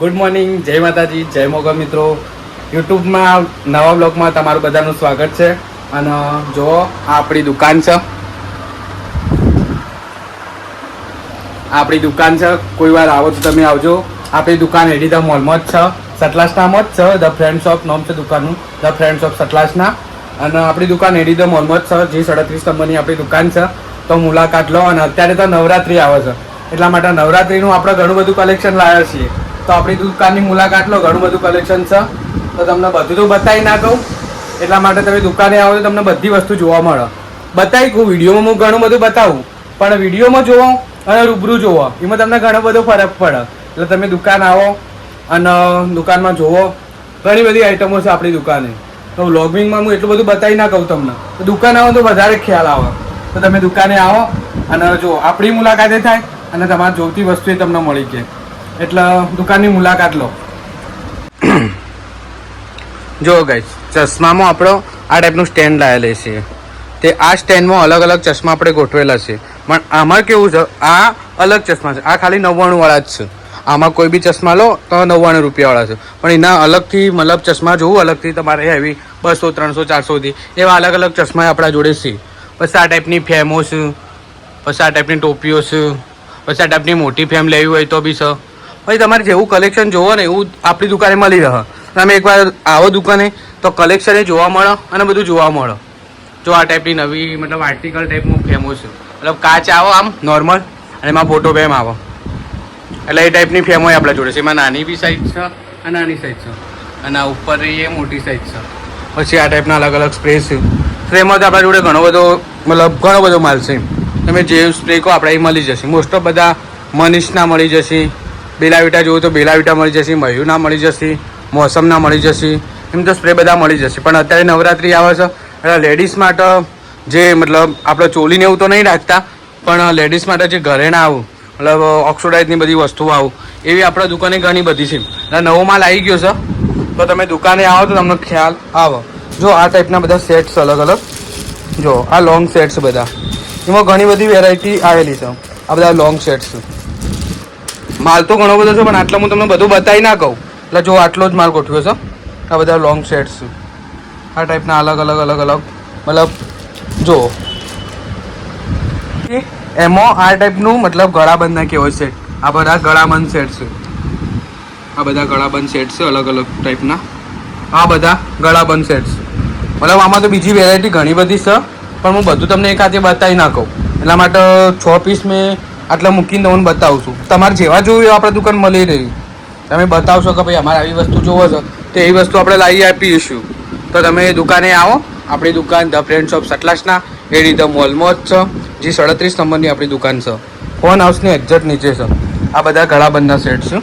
Good morning જય માતાજી, જય મોગલ મિત્રો. યુટ્યુબમાં, નવા બ્લોગમાં તમારું બધાનું સ્વાગત છે. અને જો આ આપણી દુકાન છે. આપણી દુકાન છે. કોઈ વાર આવો તો તમે આવજો. આપણી દુકાન એડીધા મોલમાં જ છે. સટલાસનામાં જ છે. ધ ફ્રેન્ડ શોપ નામ છે દુકાનનું. ધ ફ્રેન્ડ શોપ સટલાસના અને આપણી દુકાન એડીધા મોલમાં જ છે. જે સાડત્રીસ નંબરની આપણી દુકાન છે. તો મુલાકાત લો. અને અત્યારે તો નવરાત્રી આવે છે. એટલા માટે નવરાત્રીનું આપણે ઘણું બધું કલેક્શન લાવ્યા છીએ. તો આપણી દુકાનની મુલાકાત લો, ઘણું બધું કલેક્શન છે. તો તમને બધું તો બતાવી ના કહું. એટલા માટે તમે દુકાને આવો તો તમને બધી વસ્તુ જોવા મળે. બતાવી કહું, વિડીયોમાં હું ઘણું બધું બતાવું. પણ વિડીયોમાં જોવો અને રૂબરૂ જોવો. એમાં તમને ઘણો બધો ફરક પડે. એટલે તમે દુકાન આવો અને દુકાનમાં જોવો. ઘણી બધી આઈટમો છે આપણી દુકાને. તો વ્લોગિંગમાં હું એટલું બધું બતાવી ના કહું તમને. તો દુકાન આવો તો વધારે ખ્યાલ આવે. તો તમે દુકાને આવો અને જો આપણી મુલાકાતે થાય અને તમારે જોતી વસ્તુ એ તમને મળી જાય એટલે દુકાનની મુલાકાત લો. જો ગાઈસ ચશ્મામાં આપણો આ ટાઈપનું સ્ટેન્ડ લાવેલું છે. તે આ સ્ટેન્ડમાં અલગ અલગ ચશ્મા આપણે ગોઠવેલા છે. પણ આમાં કેવું છે, આ અલગ ચશ્મા છે. આ ખાલી નવ્વાણુંવાળા જ છે. આમાં કોઈ બી ચશ્મા લો તો નવ્વાણું રૂપિયાવાળા છે. પણ એના અલગથી મતલબ ચશ્મા જોવું અલગથી તમારે હેવી બસો, ત્રણસો ચારસોથી એવા અલગ અલગ ચશ્મા આપણા જોડે છે. પછી આ ટાઈપની ફેમો છે, પછી આ ટાઈપની ટોપીઓ છે, પછી આ ટાઈપની મોટી ફેમ લેવી હોય તો બી છે. પછી તમારે જેવું કલેક્શન જોવો ને એવું આપણી દુકાને મળી રહે. તમે એકવાર આવો દુકાને, તો કલેક્શન જોવા મળે અને બધું જોવા મળે. જો આ ટાઈપની નવી, મતલબ આર્ટિકલ ટાઈપનું ફેમસ છે. મતલબ કાચ આવો આમ નોર્મલ અને એમાં ફોટો બેમ આવો. એટલે એ ટાઈપની ફેમ હોય આપણા જોડે છે. એમાં નાની બી સાઈઝ છે અને નાની સાઈઝ છે. અને ઉપર એ મોટી સાઈઝ છે. પછી આ ટાઈપના અલગ અલગ સ્પ્રે છે. સ્પ્રેમાં તો આપણા જોડે ઘણો બધો, મતલબ ઘણો બધો માલ છે. તમે જે સ્પ્રે કહો, આપણે એ મળી જશે. મોસ્ટ ઓફ બધા મનીષના મળી જશે. બેલાવિટા જોવું તો બેલાવીટા મળી જશે મયુના મળી જશે મોસમના મળી જશે, એમ તો સ્પ્રે બધા મળી જશે. પણ અત્યારે નવરાત્રિ આવે છે, એટલે લેડીઝ માટે જે મતલબ આપણે ચોલીને એવું તો નહીં રાખતા, પણ લેડીઝ માટે જે ઘરેણા આવું, મતલબ ઓક્સોડાઇઝની બધી વસ્તુઓ આવું, એવી આપણા દુકાને ઘણી બધી છે. એટલે નવો માલ આવી ગયો છે, તો તમે દુકાને આવો તો તમને ખ્યાલ આવો. જો આ ટાઈપના બધા સેટ્સ અલગ અલગ. જો આ લોંગ સેટ્સ બધા. એમાં ઘણી બધી વેરાયટી આવેલી છે. આ બધા લોંગ સેટ્સ માલ તો ઘણો બધો છે પણ આટલા હું તમને બધું બતાવી ના કહું. એટલે જો આટલો જ માલ ગોઠવ્યો છે આ બધા લોંગ સેટ્સ આ ટાઈપના અલગ અલગ અલગ અલગ. મતલબ જો. એમાં આ ટાઈપનું મતલબ ગળાબંધના કેવો સેટ આ બધા ગળાબંધ સેટ છે. આ બધા ગળાબંધ સેટ છે અલગ અલગ ટાઈપના આ બધા ગળાબંધ સેટ છે મતલબ આમાં તો બીજી વેરાયટી ઘણી બધી છે પણ હું બધું તમને એક હાથે બતાવી ના કહું. એટલા માટે છ પીસ મેં આટલા મૂકીને તમને બતાવું છું. તમારે જેવા જોયું એવા આપણે દુકાન મળી રહી તમે બતાવશો કે ભાઈ અમારે આવી વસ્તુ જોવો છો, તો એ વસ્તુ આપણે લાવી આપીશું તો તમે દુકાને આવો. આપણી દુકાન ધ ફ્રેન્ડ શોપ સટલાસના, એડી ધ મોલમાં જ છે, જે સાડત્રીસ નંબરની આપણી દુકાન છે. ફોન હાઉસની એક્ઝેટ નીચે છે. આ બધા ગળાબંધના સેટ છે.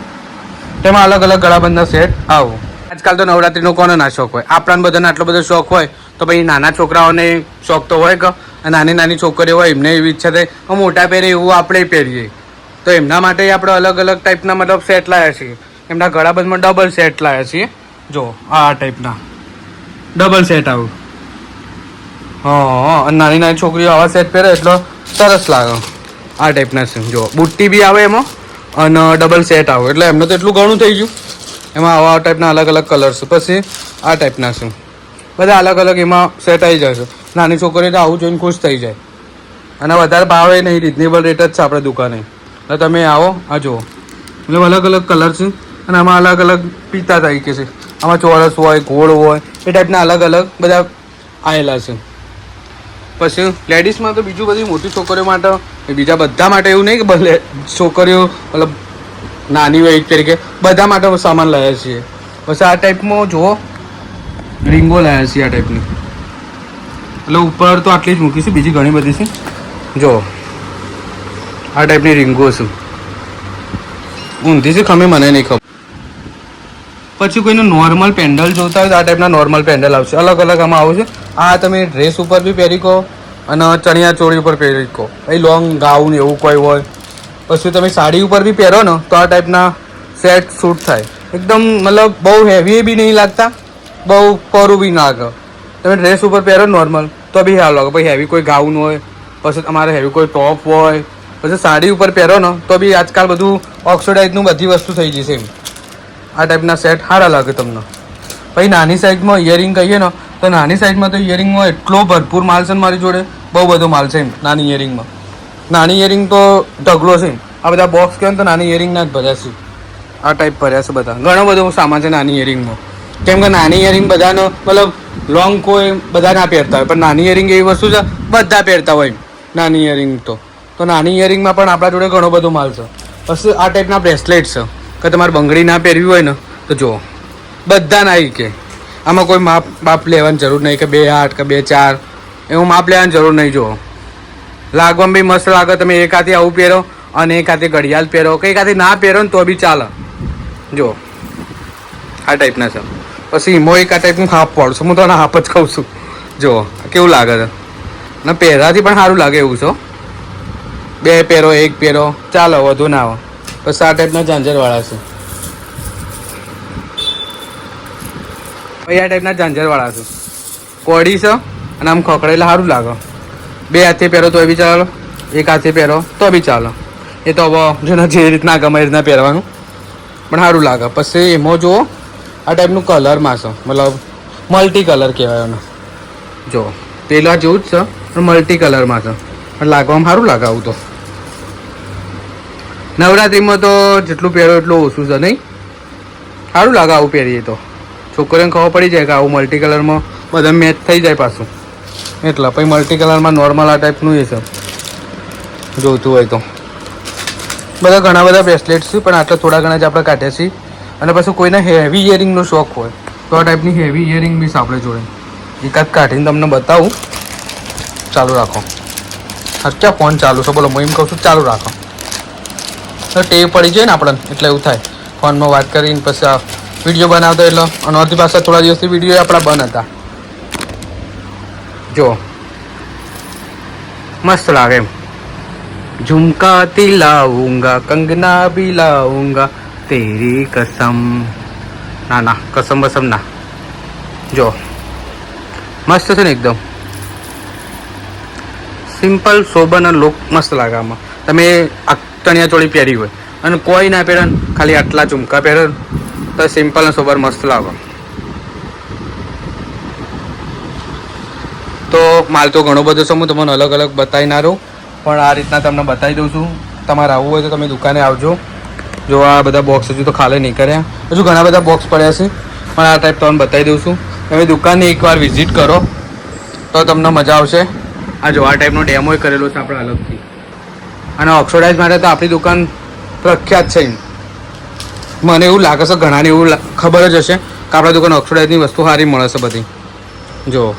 તેમાં અલગ અલગ ગળાબંધના સેટ આવો. આજકાલ તો નવરાત્રીનો કોનો ના શોખ હોય? આપણા બધાને આટલો બધો શોખ હોય, તો ભાઈ નાના છોકરાઓને શોખ તો હોય કે નાની નાની છોકરીઓ હોય, એમને એવી ઈચ્છા થાય મોટા પહેરે એવું આપણે પહેરીએ. તો એમના માટે આપણે અલગ અલગ ટાઈપના મતલબ સેટ લાવ્યા છીએ. એમના ગળાબંધમાં ડબલ સેટ લાવ્યા છીએ. જો, આ ટાઈપના. ડબલ સેટ આવું. હા નાની નાની છોકરીઓ આવા સેટ પહેરે એટલે સરસ લાગે. આ ટાઈપના છે. જો, બુટ્ટી બી આવે એમાં, અને ડબલ સેટ આવે. એટલે એમને તો એટલું ઘણું થઈ ગયું. એમાં આવા ટાઈપના અલગ અલગ કલર છે. પછી આ ટાઈપના છે. બધા અલગ અલગ એમાં સેટ આવી છે નાની છોકરીઓ તો આવું જોઈને ખુશ થઈ જાય. અને વધારે ભાવે નહીં રિઝનેબલ રેટ જ છે આપણે દુકાને. એટલે તમે આવો, આ જુઓ. એટલે અલગ અલગ કલર છે અને આમાં અલગ અલગ પીતા તરીકે છે. આમાં ચોરસ હોય, ગોળ હોય, એ ટાઈપના અલગ અલગ બધા આવેલા છે. પછી લેડીઝમાં તો બીજું બધી મોટી છોકરીઓ માટે બીજા બધા માટે એવું નહીં કે ભલે છોકરીઓ, મતલબ નાની હોય તરીકે, બધા માટે સામાન લાવ્યા છીએ. પછી આ ટાઈપમાં જુઓ, રીંગો લાવ્યા છીએ આ ટાઈપની એટલે ઉપર તો આટલી જ મૂકી છે, બીજી ઘણી બધી છે. જો, આ ટાઈપની રીંગો છું. ઊંધી છે, ખમે મને નહીં ખબર. પછી કોઈનું નોર્મલ પેન્ડલ જોતા હોય તો આ ટાઈપના નોર્મલ પેન્ડલ આવશે. અલગ અલગ આમાં આવશે આ તમે ડ્રેસ ઉપર બી પહેરી કહો અને ચણિયા ચોળી ઉપર પહેરી કહો એ લોંગ ગાઉન એવું કોઈ હોય. પછી તમે સાડી ઉપર બી પહેરો ને, તો આ ટાઈપના સેટ સૂટ થાય. એકદમ મતલબ બહુ હેવી બી નહીં લાગતા. બહુ પરું બી ના લાગે. તમે ડ્રેસ ઉપર પહેરો નોર્મલ તો બી હાલ લાગે પછી હેવી કોઈ ગાઉન હોય, પછી તમારે હેવી કોઈ ટોપ હોય, પછી સાડી ઉપર પહેરો ને, તો બી આજકાલ બધું ઓક્સિડાઇઝનું બધી વસ્તુ થઈ જશે એમ. આ ટાઈપના સેટ સારા લાગે તમને. પછી નાની સાઇઝમાં ઇયરિંગ કહીએ ને, તો નાની સાઇઝમાં તો ઇયરિંગમાં એટલો ભરપૂર માલ છે ને મારી જોડે, બહુ બધો માલ છે એમ, નાની ઇયરિંગમાં નાની ઇયરિંગ તો ઢગલો છે આ બધા બોક્સ કહેવાય તો નાની ઇયરિંગના જ ભર્યા છે. આ ટાઈપ ભર્યા છે બધા. ઘણો બધો સામાન છે નાની ઇયરિંગમાં કેમ કે નાની ઇયરિંગ બધાનો મતલબ લોંગ કોઈ બધા ના પહેરતા હોય, પણ નાની ઇયરિંગ એવી વસ્તુ છે, બધા પહેરતા હોય નાની ઇયરિંગ તો. તો નાની ઇયરિંગમાં પણ આપણા જોડે ઘણો બધો માલ છે. પછી આ ટાઈપના બ્રેસલેટ છે. કે તમારે બંગડી ના પહેરવી હોય ને, તો જુઓ. બધા ના કે આમાં કોઈ માપ માપ લેવાની જરૂર નહીં કે બે આઠ કે બે ચાર. એવું માપ લેવાની જરૂર નહીં, જુઓ. લાગવામાં બી મસ્ત લાગે તમે એક હાથે આવું પહેરો અને એક હાથે ઘડિયાળ પહેરો. કે એક હાથે ના પહેરો ને તો બી ચાલે. જુઓ. આ ટાઈપના છે. પછી ઈમો એક આ ટાઈપનું હાફ પડશે હું તો હાફ જ કહું છું. જો કેવું લાગે છે? ને, પહેરાથી પણ સારું લાગે એવું છે બે પહેરો, એક પહેરો. ચાલો, વધુ ના આવો. પછી આ ટાઈપના ઝાંઝરવાળા છે. આ ટાઈપના ઝાંઝરવાળા છે. કોડી છે, અને આમ ખકડેલા સારું લાગે. બે હાથે પહેરો તો બી ચાલો. એક હાથે પહેરો તો બી ચાલો. એ તો હવે જેને જે રીતના ગમે એ રીતના પહેરવાનું. પણ સારું લાગે. પછી એમાં જુઓ. આ ટાઈપનું કલરમાં છે મતલબ મલ્ટી કલર કહેવાય એનો જો, પેલા જેવું જ છે, પણ મલ્ટી કલરમાં છે પણ લાગવામાં સારું લાગે આવું તો. નવરાત્રિમાં તો જેટલું પહેરો એટલું ઓછું છે નહીં? સારું લાગે આવું પહેરીએ તો. છોકરીઓને ખબર પડી જાય કે આવું મલ્ટી કલરમાં બધા મેચ થઈ જાય પાછું. એટલા પછી મલ્ટી કલરમાં નોર્મલ આ ટાઈપનું એ છે. જોઈતું હોય તો. બધા ઘણા બધા બ્રેસલેટ છે, પણ આટલા થોડા ઘણા જ આપણે કાઢ્યા છીએ અને પછી કોઈને હેવી ઇયરિંગનો શોખ હોય, તો આ ટાઈપની હેવી ઇયરિંગ બી આપણે જોડે. એકાદ કાઢીને તમને બતાવું. ચાલુ રાખો. હા ક્યાં ફોન ચાલુ છે. બોલો, હું એમ કહું છું, ચાલુ રાખો. ટેવ પડી જાય ને આપણને, એટલે એવું થાય. ફોનમાં વાત કરીને પછી આ વીડિયો બનાવતો એટલે અનોરથી પાછા થોડા દિવસથી વીડિયો આપણા બંધ હતા. જો. મસ્ત લાગે એમ. ઝુમકા તિલાઉંગા કંગના બી લાઉંગા તેરી કસમ ના ના કસમ બસમ ના જો મસ્ત છે ને એકદમ સિમ્પલ સોબરના લોક મસ્ત લાગે આમાં તમે ચણિયા ચોળી પહેરી હોય અને કોઈ ના પહેરે ખાલી આટલા ચુમકા પહેરે તો સિમ્પલ અને સોબર મસ્ત લાગે તો માલ તો ઘણો બધો છે હું તમને અલગ અલગ બતાવી ના રહું પણ આ રીતના તમને બતાવી દઉં છું તમારે આવવું હોય તો તમે દુકાને આવજો જો આ બધા બોક્સ હજુ તો ખાલી નહીં કર્યા. હજુ ઘણા બધા બોક્સ પડ્યા છે. પણ આ ટાઈપ તમને બતાવી દઉં છું. તમે દુકાનને એકવાર વિઝિટ કરો. તો તમને મજા આવશે. આ જો, આ ટાઈપનો ડેમો કરેલો છે આપણે અલગથી. અને ઓક્સોડાઇઝ માટે તો આપણી દુકાન પ્રખ્યાત છે. મને એવું લાગે છે, ઘણાને એવું ખબર જ હશે કે આપણા દુકાન ઓક્સોડાઇઝની વસ્તુ સારી મળે છે બધી. જો.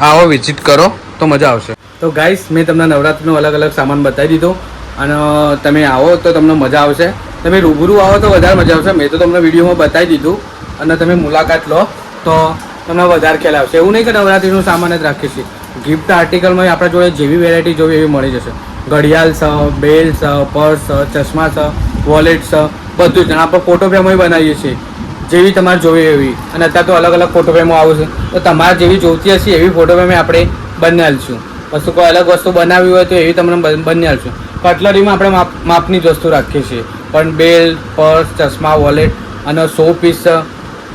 આવો વિઝિટ કરો, તો મજા આવશે. તો ગાઈસ મેં તમને નવરાત્રિનો અલગ અલગ સામાન બતાવી દીધો. અને તમે આવો તો તમને મજા આવશે. તમે રૂબરૂ આવો તો વધારે મજા આવશે. મેં તો તમને વિડીયોમાં બતાવી દીધું. અને તમે મુલાકાત લો તો તમને વધારે ખ્યાલ આવશે. એવું નહીં કે નવરાત્રિનું સામાન જ રાખીએ છીએ. ગિફ્ટ આર્ટિકલમાં આપણા જોડે જેવી વેરાયટી જોવી એવી મળી જશે. ઘડિયાળ છે, બેલ છે પર્સ છે, ચશ્મા છે વોલેટ છે, બધું જ. આપણે ફોટો ફ્રેમો બનાવીએ છીએ. જેવી તમારે જોવી એવી. અને અત્યારે તો અલગ અલગ ફોટો ફ્રેમો છે. તો તમારે જેવી જોઈતી હશે એવી ફોટો ફ્રેમ આપણે બનાવી આલશું વસ્તુ કોઈ અલગ વસ્તુ બનાવવી હોય તો એવી તમને બની બનાવી કટલરીમાં આપણે માપ, માપની જ વસ્તુ રાખીએ છીએ. પણ બેલ પર્સ, ચશ્મા, વોલેટ અને સો પીસ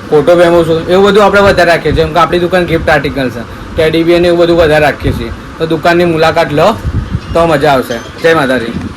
ફોટો ફ્રેમો છું એવું બધું આપણે વધારે રાખીએ છીએ. જેમ કે આપણી દુકાન ગિફ્ટ આર્ટિકલ છે. ટેડીબી અને એવું બધું વધારે રાખીએ છીએ. તો દુકાનની મુલાકાત લો, તો મજા આવશે. જય માતાજી.